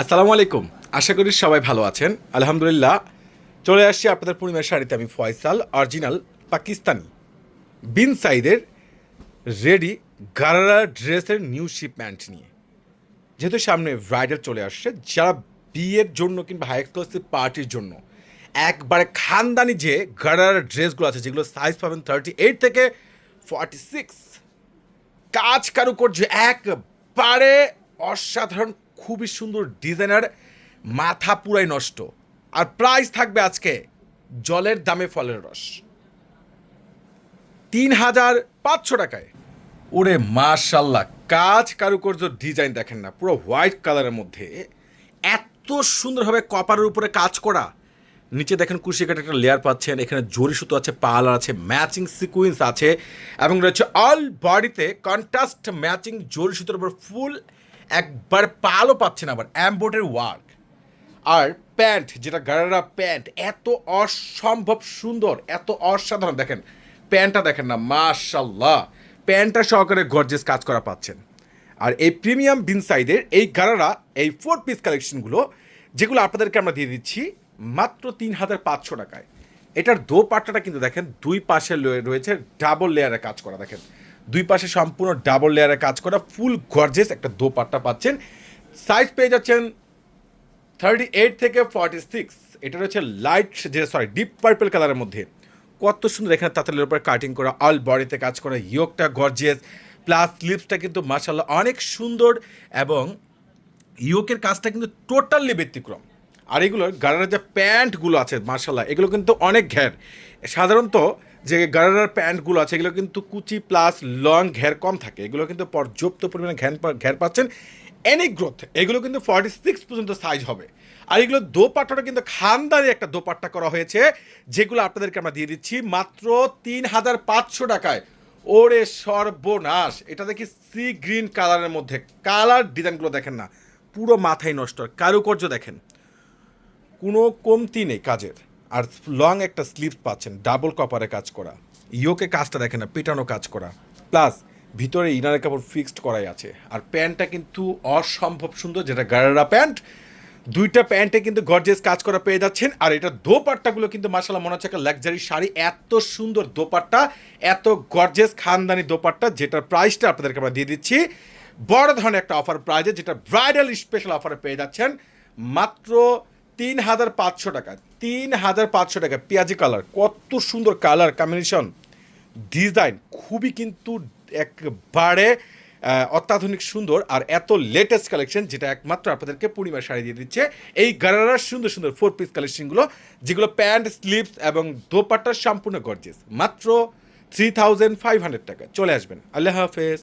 আসসালামু আলাইকুম। আশা করি সবাই ভালো আছেন। আলহামদুলিল্লাহ, চলে আসছি আপনাদের পূর্ণিমার শাড়িতে আমি ফয়সাল, অরিজিনাল পাকিস্তানি। বিন সাইদের রেডি গারারা ড্রেসের নিউ শিপম্যান্ট নিয়ে। যেহেতু সামনে ব্রাইডাল চলে আসছে, যারা বিয়ের জন্য কিংবা হাই এক্সক্লুসিভ পার্টির জন্য একবারে খানদানি যে গারারা ড্রেসগুলো আছে, যেগুলো সাইজ পাবেন থার্টি এইট থেকে ফর্টি সিক্স কাজ কারুকার্য একবারে অসাধারণ খুবই সুন্দর ডিজাইনার, মাথা পুরাই নষ্ট। আর প্রাইস থাকবে আজকে জলের দামে ফলের রস। তিন হাজার পাঁচশো টাকায়। ওরে মাশাল্লাহ, কাজ কারুকার্য ডিজাইন দেখেন না, পুরো হোয়াইট কালারের মধ্যে। এত সুন্দরভাবে কপারের উপরে কাজ করা। নিচে দেখেন কুশি কাটা একটা লেয়ার পাচ্ছেন, এখানে জরি সুতো আছে পার্লার আছে ম্যাচিং সিকুয়েন্স আছে, এবং রয়েছে অল বডিতে কন্ট্রাস্ট ম্যাচিং জরি সুতোর উপর ফুল একবার পালও পাচ্ছেন আবার অ্যাম্বোর্ডের ওয়ার্ক আর প্যান্ট, যেটা গারারা প্যান্ট, এত অসম্ভব সুন্দর, এত অসাধারণ। দেখেন, প্যান্টটা দেখেন না মাশাল্লাহ প্যান্টটা সহকারে গর্জেস কাজ করা পাচ্ছেন। আর এই প্রিমিয়াম বিন সাইডের এই গারারা এই ফোর পিস কালেকশনগুলো যেগুলো আপনাদেরকে আমরা দিয়ে দিচ্ছি, মাত্র তিন হাজার পাঁচশো টাকায়। এটার দো পাট্টাটা কিন্তু দেখেন, দুই পাশে রয়েছে ডাবল লেয়ারে কাজ করা, দেখেন। দুই পাশে সম্পূর্ণ ডাবল লেয়ারে কাজ করা ফুল গর্জেস একটা দো পাট্টা পাচ্ছেন। সাইজ পেয়ে যাচ্ছেন থার্টি এইট থেকে ফর্টি সিক্স এটা রয়েছে লাইট যে সরি ডিপ পার্পেল কালারের মধ্যে। কত সুন্দর এখানে তাঁতালের উপর কাটিং করা অল বডিতে কাজ করা ইয়োকটা গর্জিয়াস প্লাস স্লিপসটা কিন্তু মার্শাল্লাহ অনেক সুন্দর এবং ইয়োকের কাজটা কিন্তু টোটালি ব্যতিক্রম। আর এগুলোর গারার যে প্যান্টগুলো আছে মার্শাল্লাহ এগুলো কিন্তু অনেক ঘের সাধারণত যে গারার প্যান্টগুলো আছে, এগুলো কিন্তু কুচি প্লাস লং ঘের কম থাকে। এগুলো কিন্তু পর্যাপ্ত পরিমাণে ঘ্যান ঘের পাচ্ছেন। এনি গ্রোথ এগুলো কিন্তু ফর্টি সিক্স পর্যন্ত সাইজ হবে। আর এগুলো দোপাট্টাটা কিন্তু খানদারি একটা দোপাট্টা করা হয়েছে, যেগুলো আপনাদেরকে আমরা দিয়ে দিচ্ছি মাত্র তিন হাজার পাঁচশো টাকায়। ওরে সর্বনাশ! এটা দেখি সি গ্রিন কালারের মধ্যে। কালার ডিজাইনগুলো দেখেন না, পুরো মাথায় নষ্ট, কারুকার্য দেখেন। কোনো কমতি নেই কাজের। আর লং একটা স্লিপ পাচ্ছেন ডাবল কপারে কাজ করা। ইয়োকে কাজটা দেখে না, পেটানো কাজ করা। প্লাস ভিতরে ইনারের কাপড় ফিক্সড করাই আছে। আর প্যান্টটা কিন্তু অসম্ভব সুন্দর, যেটা গারারা প্যান্ট, দুইটা প্যান্টে কিন্তু গর্জেস কাজ করা পেয়ে যাচ্ছেন। আর এটা দোপাট্টাগুলো কিন্তু মাসাল্লাহ মনে হচ্ছে একটা লাক্সারি শাড়ি। এত সুন্দর দোপাট্টা, এত গর্জেস খানদানি দোপাট্টা, যেটার প্রাইসটা আপনাদেরকে আমরা দিয়ে দিচ্ছি। বড় ধরনের একটা অফার প্রাইজে যেটা ব্রাইডাল স্পেশাল অফারে পেয়ে যাচ্ছেন। মাত্র তিন হাজার পাঁচশো টাকা তিন হাজার পাঁচশো টাকা, পেঁয়াজি কালার কত সুন্দর কালার কম্বিনেশন ডিজাইন খুবই কিন্তু একবারে অত্যাধুনিক সুন্দর আর এত লেটেস্ট কালেকশন যেটা একমাত্র আপনাদেরকে পূর্ণিমার শাড়ি দিয়ে দিচ্ছে। এই গারারার সুন্দর সুন্দর ফোর পিস কালেকশনগুলো যেগুলো প্যান্ট স্লিপস এবং দোপাট্টা সম্পূর্ণ গর্জেস মাত্র থ্রি থাউজেন্ড ফাইভ হান্ড্রেড টাকা। চলে আসবেন। আল্লাহ হাফেজ।